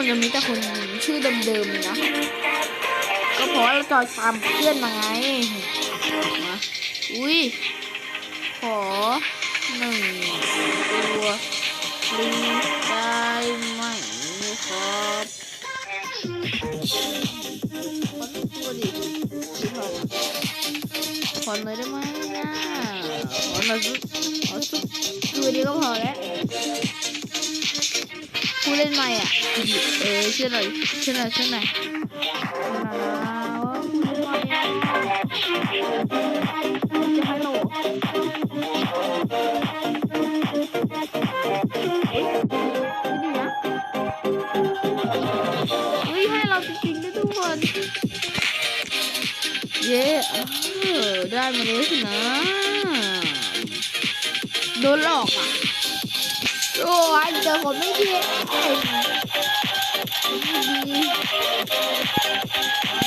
มันจะมีแต่คนชื่อเดิมๆเลยนะก็เพราะว่าเราจอยตามเพื่อนมาไงมาอุ้ยขอหนึ่งตัวฟรีได้ไหมครับขอหนึ่งตัวดิพี่พอมาขอหน่อยได้ไหมนะขอหน่อยขอสักตัวเดียวก็พอแล้ว ผู้เล่นใหม่อะเออเชื่อหน่อยเชื่อหน่อยชื่อหน่อยชื่อหน่อยเล่นใหม่อะจะให้เราอุ้ยให้เราจริงๆด้วยทุกคนเย้เออได้มาแล้วสินะโดนหลอกอะ โอ้ยเจอคนไม่ดีไม่ดี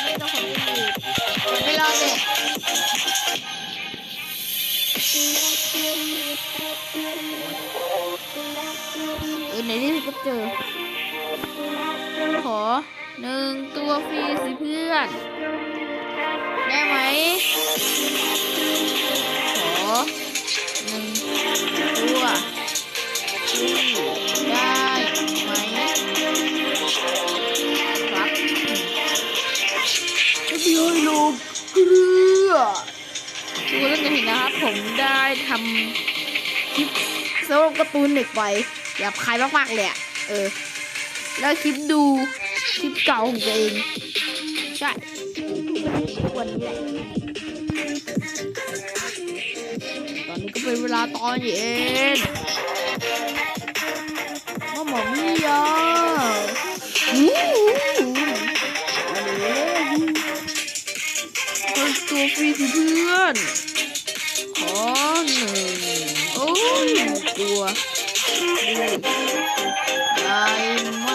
ไม่ต้องคนไม่ดีไม่รอดเลยเออไหนที่สุดก็เจอ ขอหนึ่งตัวฟรีสิเพื่อน ได้ไหม ขอหนึ่งตัว ฟรีได้ไหมครับจะมีให้ลูกเกลือดูแล้วจะเห็นนะครับ ผมได้ทำคลิปสำหรับการ์ตูนเด็กไปหยาบคายมากๆเลยอะเออ แล้วคลิปดูคลิปเก่าของตัวเอง ใช่วันนี้แหละตอนนี้ก็เป็นเวลาตอนเย็น มาหมอมี่ยอคนตัวฟรีเพื่อนขอหนึ่งโอ้ยตัวได้ไหม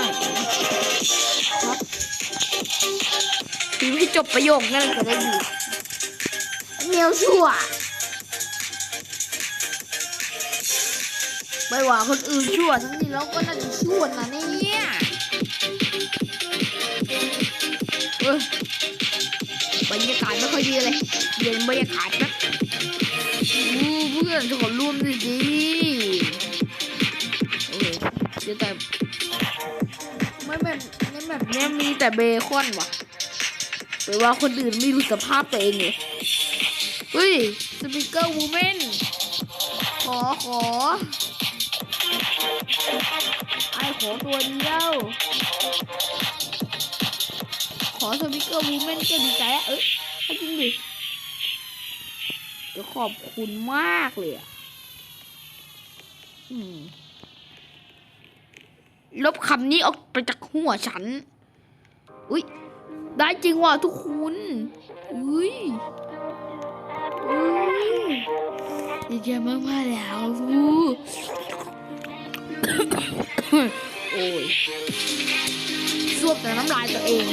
ครับพิมพ์ให้จบประโยคนั่นก็ได้ดีเมียวชั่ว ไม่ว่าคนอื่นชั่วทั้งนี้เราก็น่าจะชั่วนะเนี่ยเออบรรยากาศไม่ค่อยดีเลยเย็นบรรยากาศนะอู้เพื่อนจะขอร่วมด้วยดิโอเคเดี๋ยวแต่ไม่แบบในแบบเนี้ยมีแต่เบคอนว่ะแปลว่าคนอื่นไม่รู้สภาพตัวเองเลยเฮ้ยสปิเกอร์วูแมนขอขอ ไอ้ขอตัวเดียว ขอสวิกเกอร์วูแมนก็ดีใจอะเอ้ยให้จริงดิจะขอบคุณมากเลยอะลบคำนี้ออกไปจากหัวฉัน อุ้ยได้จริงว่ะทุกคนอุ้ยอุ้ยดีใจมากๆแล้วลู โอ้ยสวบแต่น้ำลายตัวเอง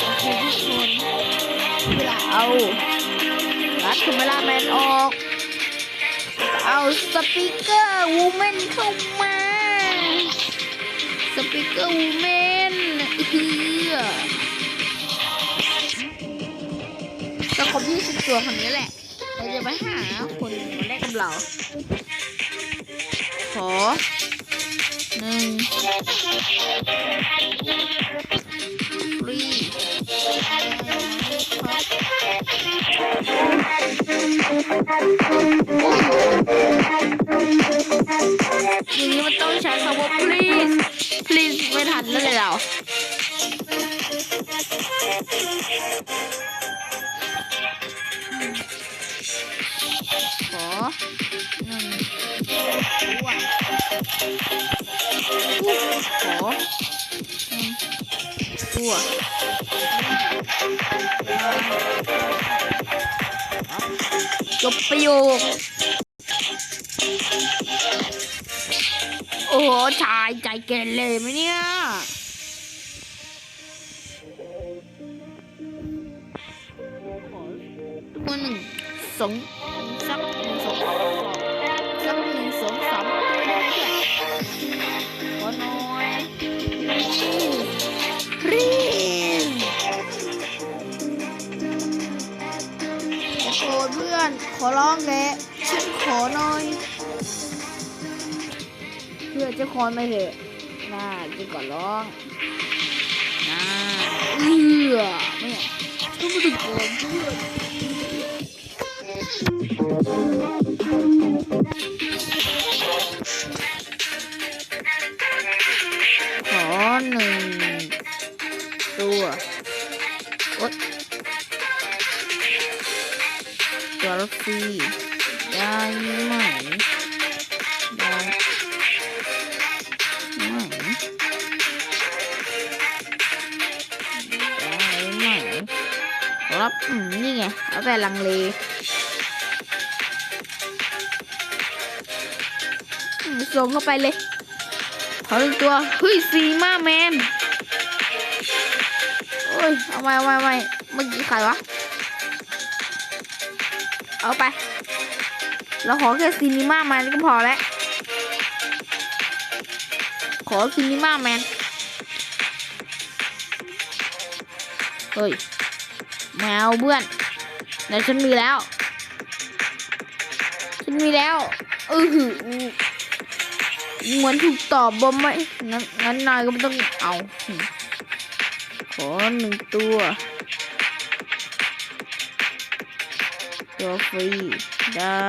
โอเคทุกคนเวลาเอารัดถึงเวลาแมนออก เอาสปีกเกอร์วูแมนเข้ามา สปีกเกอร์วูแมนเฮือจะครบยี่สิบตัวคนนี้แหละ เราจะไปหาคนมาแลกกับเรา ขอหนึ่งฟรีอย่า จบประโยค โอ้โหชายใจเกเลยไหมเนี่ย อนขอร้องแกฉันขอหน่อย เพื่อจะคอนไม่เถอะน่าจะก่อนร้องน่าเอือไม่ต้องไม่ถึงโกนเพื่อน นี่ไงเอาแต่ลังเลส่งเข้าไปเลยขอหนึ่งตัวเฮ้ยซีมาแมนโอ้ยเอาไม่เอาไม่เอาไม่เมื่อกี้ใครวะ เอาไป เราขอแค่ซีนิม่าแมนก็พอแล้ว ขอซีนิม่าแมน เฮ้ย แมวเพื่อนแต่ฉันมีแล้ว ฉันมีแล้วเออหือเหมือนถูกตอบบอมไหมงั้นงั้นนายก็ไม่ต้องเอาขอหนึ่งตัว ตัวฟรีได้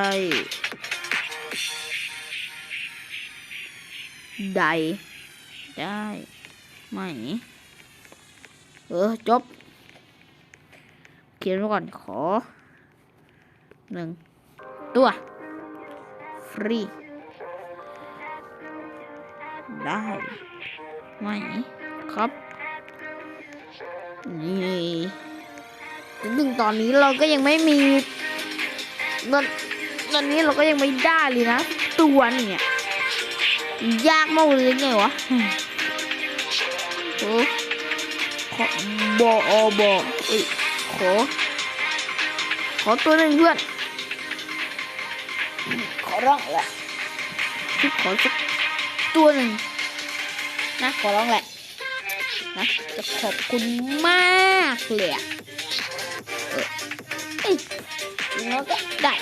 ได้ได้ไหม เออ จบ เขียนไว้ก่อนขอหนึ่งตัว ฟรี ได้ไหมครับ นี่ถึงตอนนี้เราก็ยังไม่มีตอนตอนนี้เราก็ยังไม่ได้เลยนะ ตัวเนี่ยยากมากเลยไงวะโอ้บอบอเอ้ย ขอ ขอตัวหนึ่งเพื่อน ขอร้องแหละขอสักตัวหนึ่งนะขอร้องแหละนะจะขอบคุณมากเลยอะเออเอ้ยแล้วก็ได้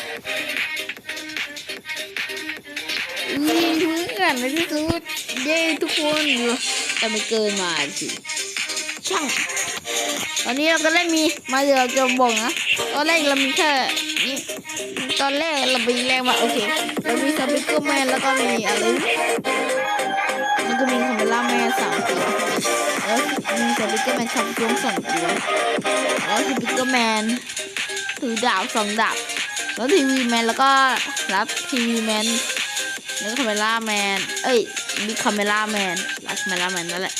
นี่เพื่อนในที่สุดเย้ทุกคนแต่ไม่เกินมาสิช่าง ตอนนี้เราก็ได้มีมาเดี๋ยวจะบอกนะตอนแรกเรามีแค่นี่ตอนแรกเราไปแรงมาโอเคเรามีสปิเกอร์แมนแล้วก็มีอะไรมันก็มีคาเมล่าแมนสามตัวแล้วมีสปิเกอร์แมนขับช่วงสองตัวแล้วสปิเกอร์แมนถือดาบสองดาบแล้วทีวีแมนแล้วก็รับทีวีแมนแล้วคาเมล่าแมนเอ้ยมีคาเมล่าแมนรับคาเมล่าแมนนั่นแหละ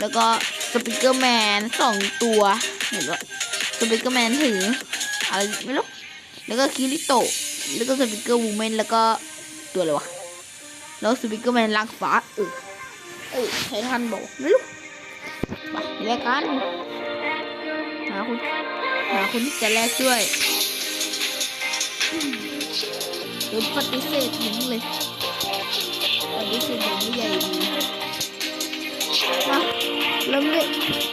แล้วก็ สปิเกอร์แมนสองตัว เห็นว่าสปิเกอร์แมนถืออะไรไม่รู้ แล้วก็คิริโตะ แล้วก็สปิเกอร์วูแมนแล้วก็ตัวอะไรวะ แล้วสปิเกอร์แมนลากฟ้าเออเออใช้ทันบอกไม่รู้ไปแลกกัน หาคุณหาคุณที่จะแลกช่วยโดนปฏิเสธทิ้งเลยปฏิเสธอย่างไม่ใหญ่ดีมา เริ่มเลย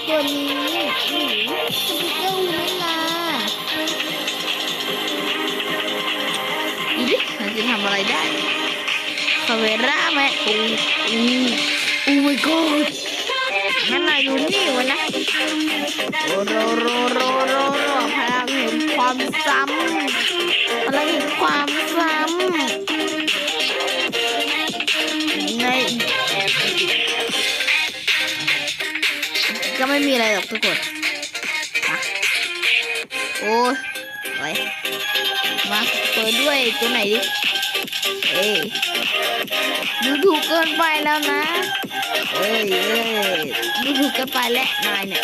ตัวนี้หนูสปิเกอร์วูแมนล่ะดูดิมันจะทำอะไรได้คาเวร่าไหมโอ้โอ้โอ้ my god นั่นน่ะอยู่นี่วะนะโอ้โรโรโรโรโรพลังแห่งความซ้ำพลังแห่งความซ้ำ ก็ไม่มีอะไรหรอกทุกคนโอ้ยอะไรมาเปิดด้วยตัวไหนดิ เอ้ยดูถูกเกินไปแล้วนะ เอ้ยเอ้ยดูถูกเกินไปแล้วนายเนี่ย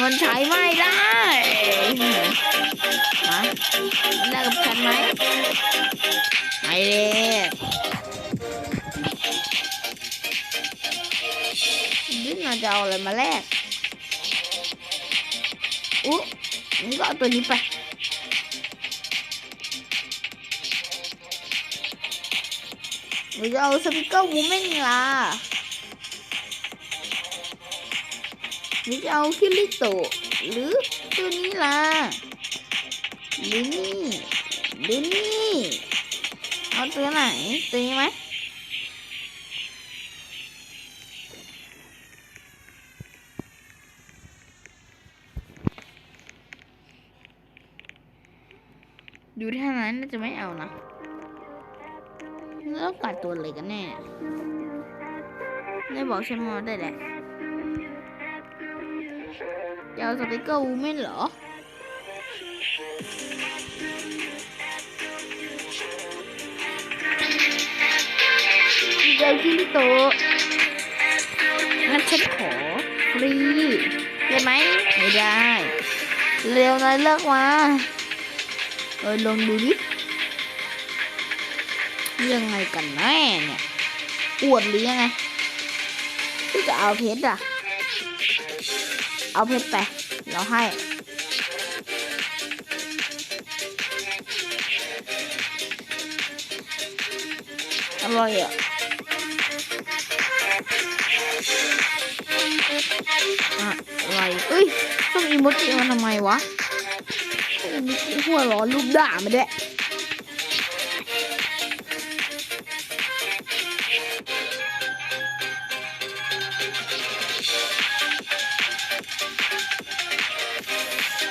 มันใช้ไม่ได้ฮะมันได้กับฉันไหมไอเด็ก เราเอาอะไรมาแลกอุ๊นี่ก็เอาตัวนี้ไป หรือจะเอาสปิเกอร์วูแมนล่ะรือจะเอาคิริโตหรือตัวนี้ล่ะหรือนี่หรือนี่ เอาตัวไหน ตัวนี้ไหม ดูท่านั้นน่าจะไม่เอานะแล้วกัดตัวอะไรกันแน่ได้บอกฉันมาได้แหละจะเอาสติกเกอร์วูแมนเหรอเจอคิริโตงั้นฉันขอฟรีได้ไหม ไม่ได้ เร็วหน่อยเลิกมา เออลองดูดิยังไงกันแน่เนี่ยอวดหรือยังไงที่จะเอาเพชรอะเอาเพชรไปเราให้อร่อยอะอะอะไรเอ้ยต้องอีโมจิมาทำไมวะ อีหัวร้อนลูกด่ามาด้วย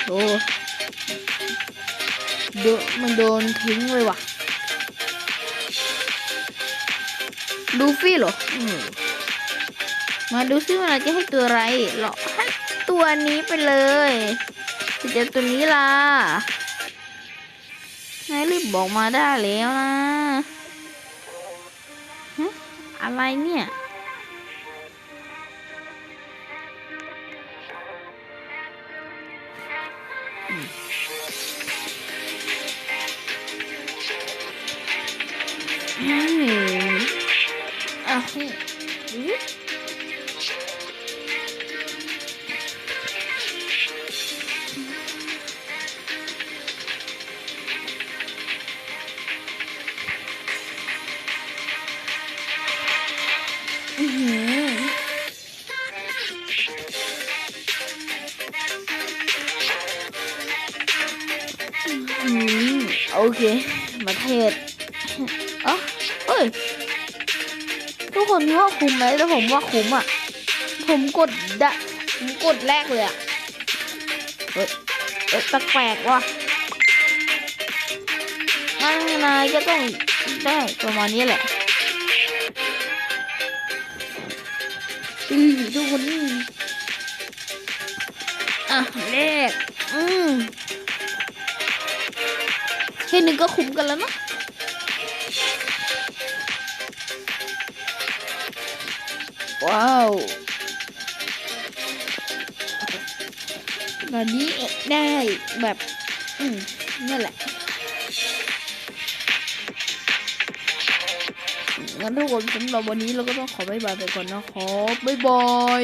โอ้โดนมันโดนทิ้งเลยว่ะ ดูฟี่เหรออมมาดูซิว่าเราจะให้ตัวอะไรเราให้ตัวนี้ไปเลย เจอตัวนี้ล่ะนายรีบบอกมาได้แล้วนะฮะอะไรเนี่ยอืมอะ คนว่าคุ้มไหมแต่ผมว่าคุ้มอะ ผมกดดะผมกดแรกเลยอะเฮ้ยเอ้ยแปลกๆว่ะงั้นนายก็ต้องได้ประมาณนี้แหละอือทุกคนอะเลขอืมแค่นึงก็คุ้มกันแล้วเนอะ ว้าวตอนนี้ได้แบบ อืมนั่นแหละงั้นทุกคนสำหรับวันนี้เราก็ต้องขอบายบายไปก่อนนะครับบ๊ายบาย